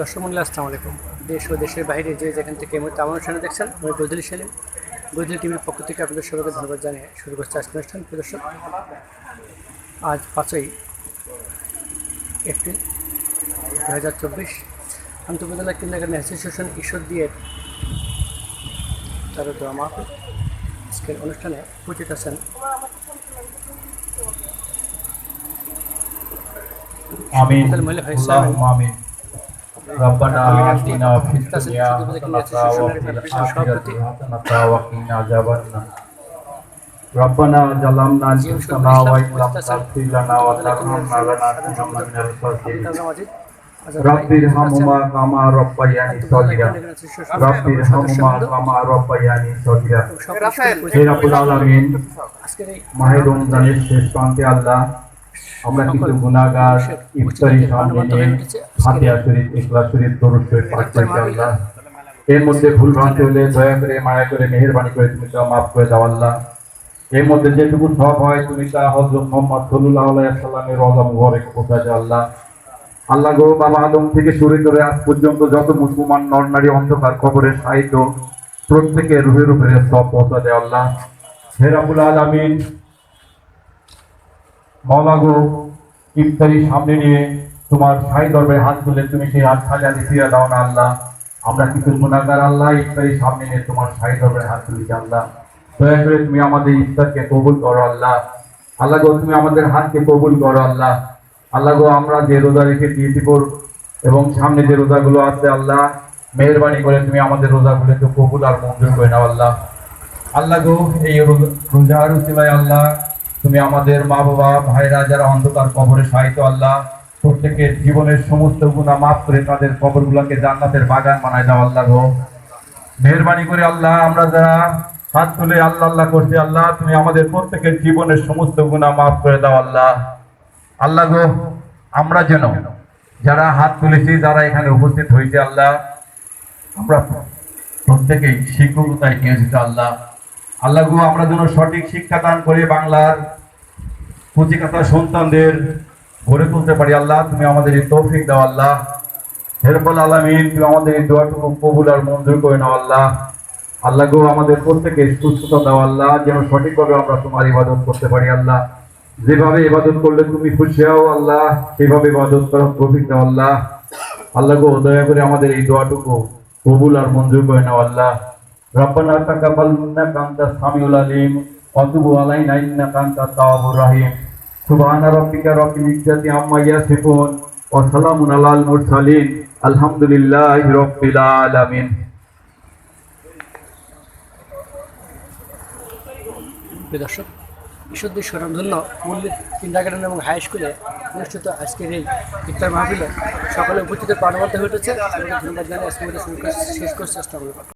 দর্শক মন্ডল আসসালাম আলাইকুম। দেশ ও দেশের বাইরে যে যেখান থেকে এই মুহূর্তে আমার অনুষ্ঠানে দেখছেন আমি বৈদুল সেলিম। বৈদুল টিমের পক্ষ থেকে আপনাদের সবাইকে ধন্যবাদ জানিয়ে শুরু করছে আজকের অনুষ্ঠান। প্রদর্শক আজ পাঁচই এপ্রিল দু হাজার চব্বিশ। আন্তর্জাতিক কিন্দাগান অ্যাসোসিয়েশন ঈশ্বর দিয়ে তার দোয়া মাহফুল। আজকের অনুষ্ঠানে উপস্থিত আছেন আমি মহিলা ভাই সাহেব। ربنا آتنا في تصل الدنيا في ذلك حسنة الناس وفي يشوفون الآخرة الشهادة. حسنة وقنا عذاب النار ربنا ظلمنا أنفسنا وإن لم تغفر لنا وترحمنا لنكونن من الخاسرين তাজা মাজিদ رب ارحمهما كما ربياني صغيرا رب ارحمهما كما ربياني صغيرا হে রাব্বুল আলামিন আজকের এই মাহে রমজানের শেষ প্রান্তে আল্লাহ আমরা কিছু গুনাহগার ইফতারি সামনে ফাতিহা শরীফ ইখলাস শরীফ দরুদ শরীফ পাঠ করেছি আল্লাহ। এর মধ্যে ভুল ভ্রান্তি হলে দয়া করে মায়া করে মেহেরবানি করে তুমি তা মাফ করে দাও আল্লাহ। এর মধ্যে যেটুকু সব হয় তুমি তা হজরত মোহাম্মদ সাল্লাহ সাল্লামের রজা মুবারক পৌঁছা দাও আল্লাহ। আল্লাহ গো বাবা আদম থেকে শুরু করে আজ পর্যন্ত যত মুসলমান নর নারী অন্ধকার খবরের সাহিত্য প্রত্যেকের রুহের উপরে সব পৌঁছা দেয় আল্লাহ। হে রাবুল আলামিন মৌলা গো ইফতারি সামনে নিয়ে তোমার সাই দরবারে হাত তুলে তুমি সেই হাত হাতে ফিরে দাও না আল্লাহ। আমরা কিছু গুণাগার আল্লাহ, ইফতারি সামনে নিয়ে তোমার সাই দরবারে হাত তুলেছি আল্লাহ। দয়া করে তুমি আমাদের ইফতারকে কবুল করো আল্লাহ। আল্লাহ গো, তুমি আমাদের হাতকে কবুল করো আল্লাহ। আল্লাহ গো, আমরা যে রোজা রেখে দিয়েছি পর এবং সামনে যে রোজাগুলো আছে আল্লাহ, মেহরবানি করে তুমি আমাদের রোজাগুলোকে কবুল আর মঞ্জুর করে নাও আল্লাহ। আল্লাহ গো, এই রোজা- রোজার উচিলায় আল্লাহ তুমি আমাদের মা বাবা ভাইরা যারা অন্ধকার কবরে সাহিত্য আল্লাহ, প্রত্যেকের জীবনের সমস্ত গুণা মাফ করে তাদের কবরগুলোকে জান্নাতের বাগান বানায় দাও আল্লাহ গো। মেহরবানি করে আল্লাহ, আমরা যারা হাত তুলে আল্লাহ আল্লাহ করছি আল্লাহ, তুমি আমাদের প্রত্যেকের জীবনের সমস্ত গুণা মাফ করে দাও আল্লাহ। আল্লাহ গো, আমরা যেন যারা হাত তুলেছি, যারা এখানে উপস্থিত হয়েছে আল্লাহ, আমরা প্রত্যেকেই শিক্ষকতায় নিয়োজিত আল্লাহ। আল্লাহ আমরা যেন সঠিক শিক্ষা দান করে বাংলার পুঁজিকাতা সন্তানদের গড়ে তুলতে পারি। আল্লাহ, তুমি আমাদের এই তৌফিক দাও আল্লাহ। হেরবল আলমিন, তুমি আমাদের এই দোয়াটুকু কবুল আর মঞ্জুর করে নাও আল্লাহ। আল্লাহ আমাদের প্রত্যেকে সুস্থতা দাও আল্লাহ, যেন সঠিকভাবে আমরা তোমার ইবাদত করতে পারি আল্লাহ। যেভাবে ইবাদত করলে তুমি খুশি হও আল্লাহ সেভাবে ইবাদত করো তৌফিক দাও আল্লাহ। আল্লাহ গো দয়া করে আমাদের এই দোয়াটুকু কবুল আর মঞ্জুর করে নাও আল্লাহ। রব্বানা তাকাব্বাল মিন্না আনতা সামিউল আলিম ওয়া তুব আলাইনা ইন্নাকা আনতাত তাওয়াবুর রহিম সুবহানা রাব্বিকা রাব্বিল ইজ্জাতি আম্মা ইয়াসিফুন, ওয়া সালামুন আলাল মুরসালিন, আলহামদুলিল্লাহি রাব্বিল দর্শক ঈশ্বরদের স্বনামধন্য মল্লিক কিন্ডারগার্ডেন এবং হাই স্কুলে অনুষ্ঠিত আজকের এই ইফতার মাহফিলে সকলে উপস্থিত প্রাণবন্ত হয়ে উঠেছে। ধন্যবাদ জানিয়ে আজকে শেষ করছে চেষ্টা করব।